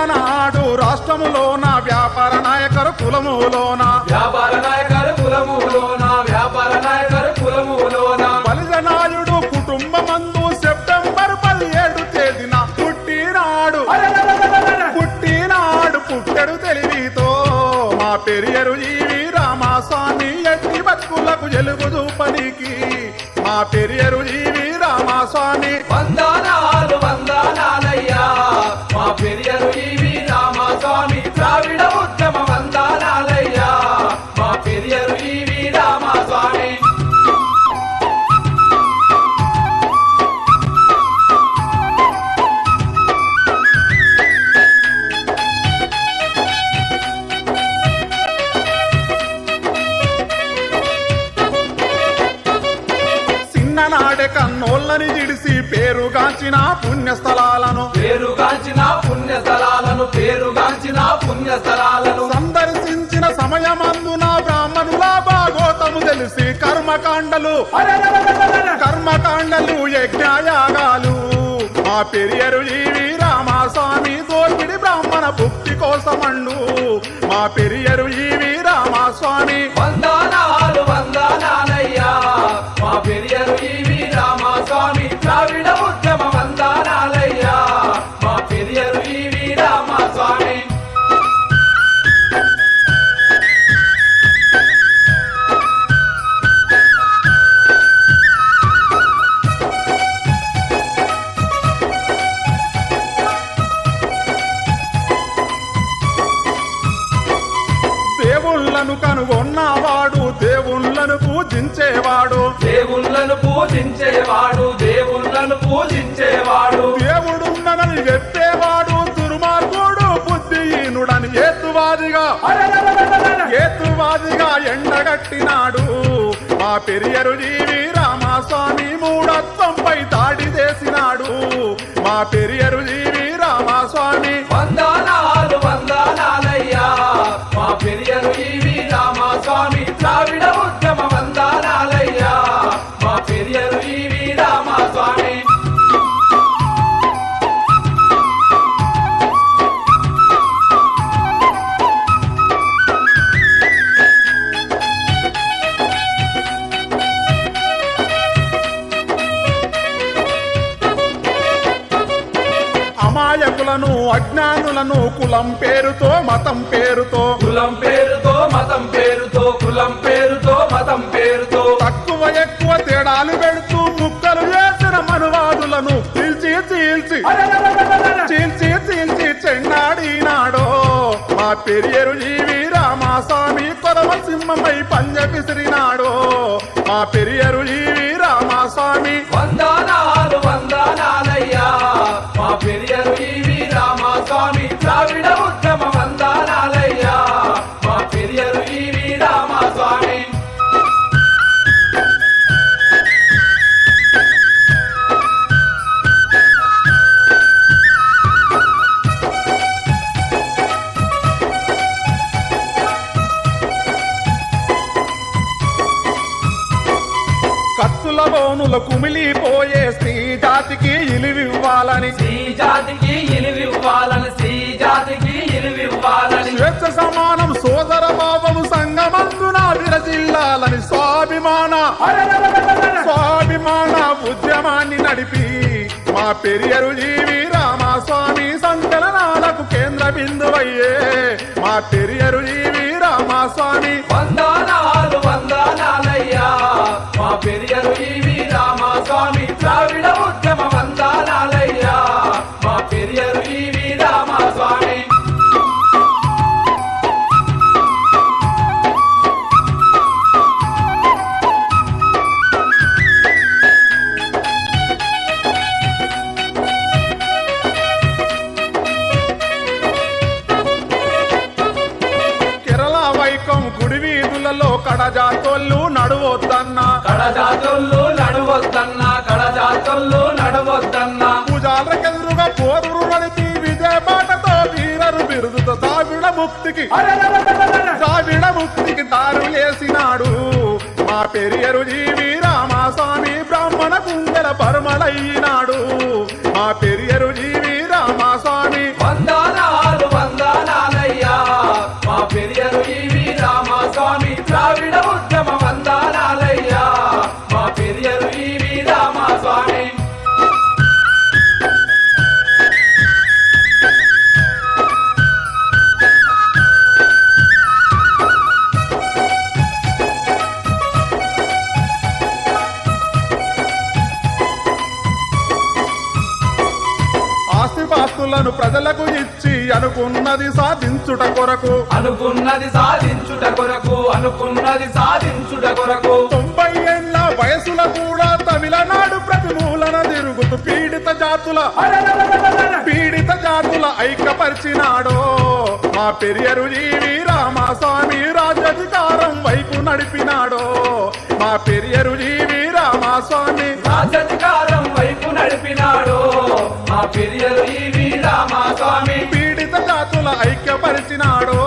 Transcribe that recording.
ఆనాడు రాష్ట్రములోన వ్యాపార నాయకరు కులములోన. వ్యాపార నాయకరు కులములోన వ్యాపార నాయకరు కులములోన. కుటుంబ మందు సెప్టెంబర్ పదిహేడు తేదీన పుట్టినాడు. పుట్టినాడు పుట్టడు తెలివితో. మా పెరియరు ఈవి రామాస్వామి ఎట్టి బతుకులకు ఎలుగుదు పనికి. మా పెరియరు ఈవి రామాస్వామి వందా చిన్ననాడే కన్నోళ్ళని జిడిసి పేరుగాంచిన పుణ్యస్థలాలను. పేరుగాంచిన పుణ్యస్థలాలను పేరుగాంచిన పుణ్యస్థలాలను. సందర్శించిన సమయమందున బ్రాహ్మణుల భాగోతము తెలిసి కర్మకాండలు. కర్మకాండలు యజ్ఞయాగాలు. మా పెరియరు జీవి రామస్వామి దోపిడి బ్రాహ్మణ భుక్తి కోసమండు. మా పెరియరు జీవి రామస్వామి వందనాలు దేవుళ్ళను కనుగొన్నవాడు దేవుళ్ళను పూజించేవాడు. దేవుళ్ళను పూజించేవాడు దేవుళ్ళను పూజించేవాడు. దేవుడున్ననని చెప్పేవాడు దుర్మార్గుడు బుద్ధిహీనుడని ఏతువాదిగా ఏతువాదిగా ఎండగట్టినాడు. మా పెరియరు జీవి రామస్వామి మూఢత్వంపై దాడి చేసినాడు. మా పెరియరు జీవి రామస్వామి అమాయకులను అజ్ఞానులను కులం పేరుతో మతం పేరుతో. కులం పేరుతో మతం పేరుతో కులం పేరుతో మతం పేరుతో. తక్కువ ఎక్కువ తేడాలు పెడుతూ ముక్కలు చేసిన మనువాదులను చీల్చి చీల్చి. చీల్చి చీల్చి చెన్నాడినాడో మా పెరియరు జీవి రామస్వామి కొరవ సింహమై పంజ విసిరినాడో. మా పెరియరు జీవి రామస్వామి కత్తుల బోనుల కుమిలిపోయే స్త్రీ జాతికి ఇలివివ్వాలని. శ్రీ జాతికి ఇలివివ్వాలని జాతికి ఇలివివ్వాలని. స్వేచ్ఛ సమానం సోదర భావము సంగమందున విరజిల్లాలని స్వాభిమాన. స్వాభిమాన ఉద్యమాన్ని నడిపి మా పెరియరు జీవి రామస్వామి సంచలనాలకు కేంద్ర బిందువయ్యే. మా పెరియరు జీవి రామస్వామి కడజాతోళ్ళు నడువొద్దన్నా. కడజాతుల్లో నడువద్దన్నా కడజాతుల్లో నడువద్దన్నా. పూజాలకెదురుగా పోరురు నడిపి విజయ బాటతో వీరరు బిరుదుతో ద్రావిడ ముక్తికి. ద్రావిడ ముక్తికి దారులేసినాడు మా పెరియరు జీవి రామస్వామి బ్రాహ్మణ కుండల పరమలయ్యినాడు. మా పెరియరు జీవి రామస్వామి వందనాలు ఆస్తిపాస్తులను ప్రజలకు ఇచ్చి అనుకున్నది సాధించుట కొరకు. అనుకున్నది సాధించుట కొరకు అనుకున్నది సాధించుట కొరకు. తొంభై ఏళ్ళ వయసుల కూడా తమిళనాడు ప్రతిమూలన తిరుగుతూ పీడిత జాతుల పీడిత జాతుల ఐక్యపరిచినాడో. మా పెరియరు జీవి రామస్వామి రాజ్యాధికారం వైపు నడిపినాడో. మా పెరియరు జీవి రామస్వామి రాజ్యాధికారం వైపు నడిపినాడు. మా పెరియరు స్వామి పీడిత జాతుల ఐక్యపరిచినాడో.